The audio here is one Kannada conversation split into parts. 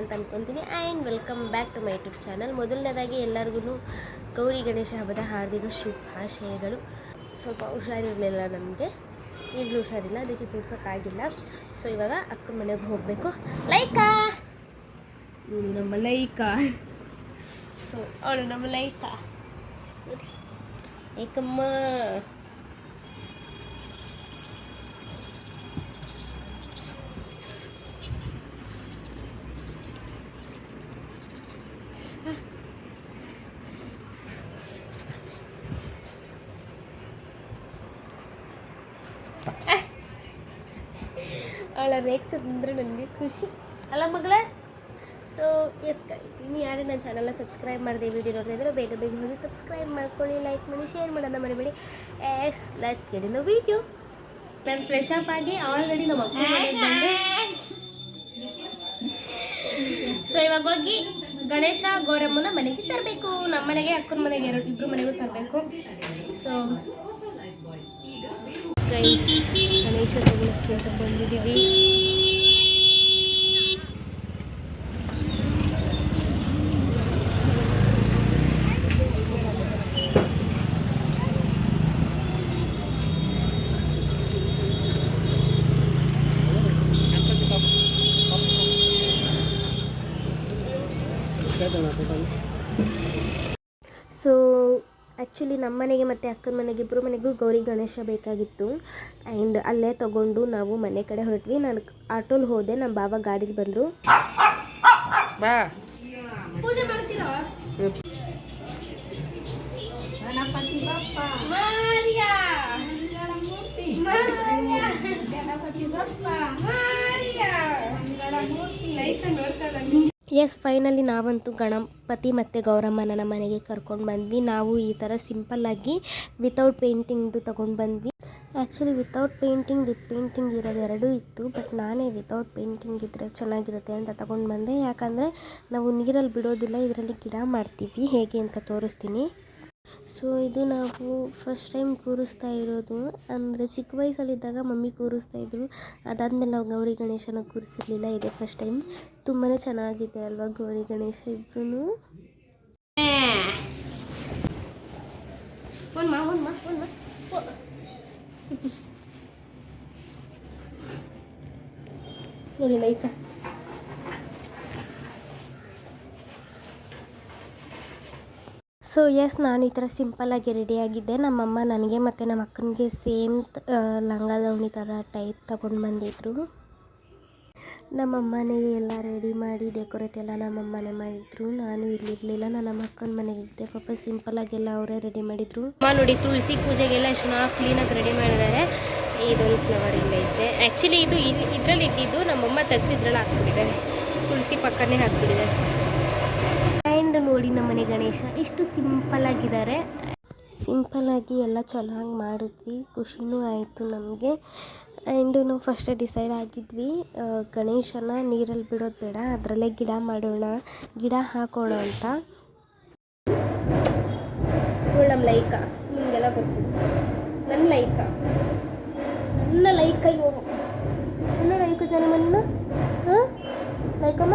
ಅಂತ ಅನ್ಕೊತೀನಿ. And welcome back to my YouTube channel ಮೊದಲನೇದಾಗಿ ಎಲ್ಲರಿಗೂ ಗೌರಿ ಗಣೇಶ ಹಬ್ಬದ ಹಾರ್ದಿಕ ಶುಭಾಶಯಗಳು. ಸ್ವಲ್ಪ ಹುಷಾರಿರಲಿಲ್ಲ ನಮಗೆ. ಈಗಲೂ ಹುಷಾರಿಲ್ಲ ಅದಕ್ಕೆ ತೋರ್ಸೋಕ್ಕಾಗಿಲ್ಲ ಸೊ ಇವಾಗ ಅಕ್ಕ ಮನೆಗೆ ಹೋಗಬೇಕು. ಲೈಕಾ! ಇವಳು ನಮ್ಮ ಲೈಕಾ? ಸೊ ಅವಳು ನಮ್ಮ ಲೈಕಾ. ನೋಡಿ. ರೇಗ್ಸೋದಂದ್ರೆ ನನಗೆ ಖುಷಿ. ಅಲ್ಲ ಮಗಳೇ? ಸೊ ಎಸ್ ಗೈಸ್ ಇನ್ನು ಯಾರೇ ನನ್ನ ಚಾನಲ್ನ ಸಬ್ಸ್ಕ್ರೈಬ್ ಮಾಡಿದೆ ವಿಡಿಯೋ ನೋಡಿದ್ರೆ ಬೇಗ ಬೇಗ ಹೋಗಿ ಸಬ್ಸ್ಕ್ರೈಬ್ ಮಾಡ್ಕೊಳ್ಳಿ ಲೈಕ್ ಮಾಡಿ ಶೇರ್ ಮಾಡೋಣ ಮರಿಬೇಡಿ. Yes lights get in video ನಾನು ಫ್ರೆಶ್ ಅಪ್ ಆಗಿ ಆಲ್ರೆಡಿ ನಮ್ಮ ಮನೆಗೆ ಬಂದೆ. ಸೊ ಇವಾಗ ಹೋಗಿ ಗಣೇಶ ಗೌರಮ್ಮನ ಮನೆಗೆ ತರಬೇಕು. ನಮ್ಮ ಮನೆಗೆ ಅಕ್ಕನ ಮನೆಗೆ ಎರಡು ಇಬ್ಬರು ಮನೆಗೂ ತರಬೇಕು. ಸೊ ಗಣೇಶ ತಗೊಳಕ್ಕೆ ಅಂತ ಬಂದಿದ್ದೀವಿ ಸೊ ಆ್ಯಕ್ಚುಲಿ ನಮ್ಮ ಮನೆಗೆ ಮತ್ತು ಅಕ್ಕನ ಮನೆಗೆ ಇಬ್ಬರು ಮನೆಗೂ ಗೌರಿ ಗಣೇಶ ಬೇಕಾಗಿತ್ತು. ಆ್ಯಂಡ್ ಅಲ್ಲೇ ತಗೊಂಡು ನಾವು ಮನೆ ಕಡೆ ಹೊರಟ್ವಿ. ನಾನು ಆಟೋಲಿ ಹೋದೆ. ನಮ್ಮ ಬಾಬಾ ಗಾಡೀಲಿ ಬಂದರು. ಬಾ. ಎಸ್ ಫೈನಲಿ ನಾವಂತೂ ಗಣಪತಿ ಮತ್ತು ಗೌರಮ್ಮನ ಮನೆಗೆ ಕರ್ಕೊಂಡು ಬಂದ್ವಿ. ನಾವು ಈ ಥರ ಸಿಂಪಲ್ಲಾಗಿ ವಿತೌಟ್ ಪೇಂಟಿಂಗ್ದು ತೊಗೊಂಡು ಬಂದ್ವಿ. Actually without painting with painting ಇರೋದು ಎರಡೂ ಇತ್ತು ಬಟ್ ನಾನೇ ವಿತೌಟ್ ಪೇಂಟಿಂಗ್ ಇದ್ದರೆ ಚೆನ್ನಾಗಿರುತ್ತೆ ಅಂತ ತೊಗೊಂಡು ಬಂದೆ. ಯಾಕಂದರೆ ನಾವು ನೀರಲ್ಲಿ ಬಿಡೋದಿಲ್ಲ, ಇದರಲ್ಲಿ ಗಿಡ ಮಾಡ್ತೀವಿ. ಹೇಗೆ ಅಂತ ತೋರಿಸ್ತೀನಿ. ಸೊ ಇದು ನಾವು ಫಸ್ಟ್ ಟೈಮ್ ಕೂರಿಸ್ತಾ ಇರೋದು. ಅಂದರೆ ಚಿಕ್ಕ ವಯಸ್ಸಲ್ಲಿದ್ದಾಗ ಮಮ್ಮಿ ಕೂರಿಸ್ತಾ ಇದ್ರು. ಅದಾದಮೇಲೆ ನಾವು ಗೌರಿ ಗಣೇಶನ ಕೂರಿಸಿರ್ಲಿಲ್ಲ. ಇದೆ ಫಸ್ಟ್ ಟೈಮ್ ತುಂಬಾ ಚೆನ್ನಾಗಿದೆ ಅಲ್ವಾ ಗೌರಿ ಗಣೇಶ ಇಬ್ರು ನೋಡಿ ಸೊ ಎಸ್ ನಾನು ಈ ಥರ ಸಿಂಪಲ್ಲಾಗಿ ರೆಡಿಯಾಗಿದ್ದೆ ನಮ್ಮಮ್ಮ ನನಗೆ ಮತ್ತು ನಮ್ಮ ಅಕ್ಕನಿಗೆ ಸೇಮ್ ಲಂಗ ದಾವಣಿ ಥರ ಟೈಪ್ ತಗೊಂಡು ಬಂದಿದ್ರು. ನಮ್ಮಮ್ಮನೇ ಎಲ್ಲ ರೆಡಿ ಮಾಡಿ ಡೆಕೋರೇಟ್ ಎಲ್ಲ ನಮ್ಮಮ್ಮನೇ ಮಾಡಿದ್ರು. ನಾನು ಇಲ್ಲಿರಲಿಲ್ಲ, ನಾನು ನಮ್ಮ ಅಕ್ಕನ ಮನೆಗೆ ಇದ್ದೆ. ಪಾಪ ಸಿಂಪಲ್ಲಾಗೆಲ್ಲ ಅವರೇ ರೆಡಿ ಮಾಡಿದ್ರು. ಅಮ್ಮ ನೋಡಿ ತುಳಸಿ ಪೂಜೆಗೆಲ್ಲ ಎಷ್ಟು ಚೆನ್ನಾಗಿ ಕ್ಲೀನಾಗಿ ರೆಡಿ ಮಾಡಿದ್ದಾರೆ. ಇದೊಂದು ಫ್ಲವರ್ ಇಲ್ಲ ಐತೆ ಆ್ಯಕ್ಚುಲಿ ಇದು ಇಲ್ಲಿ ಇದರಲ್ಲಿ ಇದ್ದಿದ್ದು ನಮ್ಮಮ್ಮ ತೆಗ್ದಿದ್ರಲ್ಲಿ ಹಾಕ್ಬಿಟ್ಟಿದ್ದಾರೆ. ತುಳಸಿ ಪಕ್ಕನೇ ಹಾಕ್ಬಿಟ್ಟಿದ್ದಾರೆ. ನೋಡಿ ನಮ್ಮನೆ ಗಣೇಶ ಇಷ್ಟು ಸಿಂಪಲ್ ಆಗಿದ್ದಾರೆ. ಸಿಂಪಲ್ ಆಗಿ ಎಲ್ಲ ಚೆನ್ನಾಗಿ ಮಾಡಿದ್ವಿ. ಖುಷಿನೂ ಆಯಿತು ನಮಗೆ. ಆ್ಯಂಡ್ ನಾವು ಫಸ್ಟೇ ಡಿಸೈಡ್ ಆಗಿದ್ವಿ ಗಣೇಶನ ನೀರಲ್ಲಿ ಬಿಡೋದು ಬೇಡ ಅದರಲ್ಲೇ ಗಿಡ ಮಾಡೋಣ ಗಿಡ ಹಾಕೋಣ ಅಂತ. ನಮ್ಮ ಲೈಕ ನಿಮಗೆಲ್ಲ ಗೊತ್ತು. ನನ್ನ ಲೈಕ? ನನ್ನ ಲೈಕ ಇವರು ನನ್ನ ಲೈಕ ಜನ ಮನೇನ ಹಾಂ? ಲೈಕಮ್ಮ?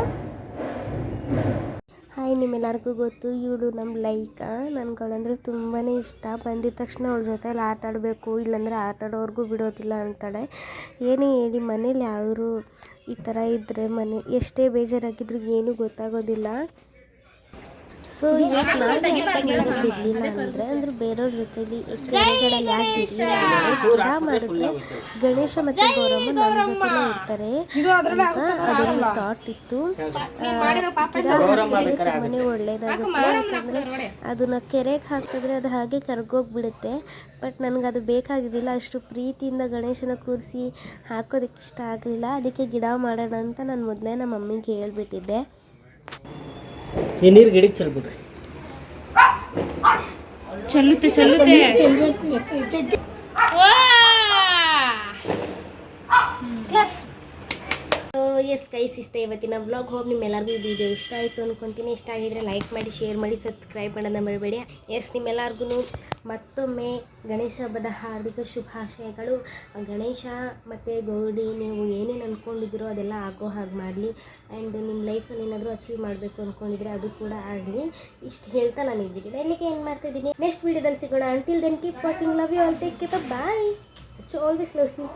ನಿಮ್ಮೆಲ್ಲರಿಗೂ ಗೊತ್ತು. ಇವಳು ನಮ್ಮ ಲೈಕ? ನನ್ಗಳಂದ್ರೆ ತುಂಬಾ ಇಷ್ಟ. ಬಂದಿದ ತಕ್ಷಣ ಅವಳ ಜೊತೆಯಲ್ಲಿ ಆಟ ಆಡಬೇಕು, ಇಲ್ಲಾಂದರೆ ಆಟ ಬಿಡೋದಿಲ್ಲ ಅಂತಾಳೆ. ಏನೇ ಹೇಳಿ ಮನೇಲಿ ಯಾರು ಈ ಥರ ಇದ್ದರೆ ಮನೆ, ಎಷ್ಟೇ ಬೇಜಾರಾಗಿದ್ರು ಏನೂ ಗೊತ್ತಾಗೋದಿಲ್ಲ. ಸೊ ಬಿಡಲಿಲ್ಲ ಅಂದರೆ ಅಂದ್ರೆ ಬೇರೆಯವ್ರ ಜೊತೆಲಿ ಎಷ್ಟು ಮನೆಗಳಲ್ಲಿ ಯಾಕೆ ಬಿಡಲಿಲ್ಲ ಮಾಡಿದ್ರೆ ಗಣೇಶ ಮತ್ತೆ ಗೌರಮ್ಮ ನಮ್ಮ ಜೊತೆಲೇ ಇರ್ತಾರೆ. ಅಂತ ಅದೊಂದು ಥಾಟ್ ಇತ್ತು. ತುಂಬಾನೇ ಒಳ್ಳೇದಾಗುತ್ತೆ. ಯಾಕಂದರೆ ಅದನ್ನ ಕೆರೆಗೆ ಹಾಕಿದ್ರೆ ಅದು ಹಾಗೆ ಕರ್ಗೋಗ್ಬಿಡುತ್ತೆ. ಬಟ್ ನನಗೆ ಅದು ಬೇಕಾಗಿದ್ದಿಲ್ಲ. ಅಷ್ಟು ಪ್ರೀತಿಯಿಂದ ಗಣೇಶನ ಕೂರಿಸಿ ಹಾಕೋದಕ್ಕೆ ಇಷ್ಟ ಆಗಲಿಲ್ಲ. ಅದಕ್ಕೆ ಗಿಡ ಮಾಡೋಣ ಅಂತ ನಾನು ಮೊದಲೇ ನಮ್ಮ ಮಮ್ಮಿಗೆ ಹೇಳ್ಬಿಟ್ಟಿದ್ದೆ. ಈ ನೀರು ಗಿಡಕ್ಕೆ ಚೆಲ್ಬಿಡ್ರಿ ಚೆಲ್ಲುತ್ತೆ ಚೆಲ್ಲುತ್ತೆ ಎಸ್ ಕೈಸ್ ಇಷ್ಟ ಇವತ್ತಿನ ವ್ಲಾಗ್ ಹೋಗಿ ನಿಮ್ಮೆಲ್ಲರಿಗೂ ಈ ವಿಡಿಯೋ ಇಷ್ಟ ಆಯಿತು ಅಂದ್ಕೊತೀನಿ ಇಷ್ಟ ಆಗಿದ್ರೆ ಲೈಕ್ ಮಾಡಿ ಶೇರ್ ಮಾಡಿ ಸಬ್ಸ್ಕ್ರೈಬ್ ಮಾಡೋದನ್ನ ಮಾಡಬೇಡಿ ಎಸ್ ನಿಮ್ಮೆಲ್ಲರಿಗೂ ಮತ್ತೊಮ್ಮೆ ಗಣೇಶ ಹಬ್ಬದ ಹಾರ್ದಿಕ ಶುಭಾಶಯಗಳು. ಗಣೇಶ ಮತ್ತು ಗೌರಿ, ನೀವು ಏನೇನು ಅಂದ್ಕೊಂಡಿದ್ದೀರೋ ಅದೆಲ್ಲ ಆಗೋ ಹಾಗೆ ಮಾಡಲಿ. ಆ್ಯಂಡ್ ನಿಮ್ಮ ಲೈಫಲ್ಲಿ ಏನಾದರೂ ಅಚೀವ್ ಮಾಡಬೇಕು ಅಂದ್ಕೊಂಡಿದ್ರೆ ಅದು ಕೂಡ ಆಗಲಿ. ಇಷ್ಟು ಹೇಳ್ತಾ ನಾನು ವಿಡಿಯೋನ ಇಲ್ಲಿಗೆ ಏನು ಮಾಡ್ತಿದ್ದೀನಿ ನೆಕ್ಸ್ಟ್ ವೀಡಿಯೋದಲ್ಲಿ ಸಿಗೋಣ. Until then keep watching love you all take care bye always love you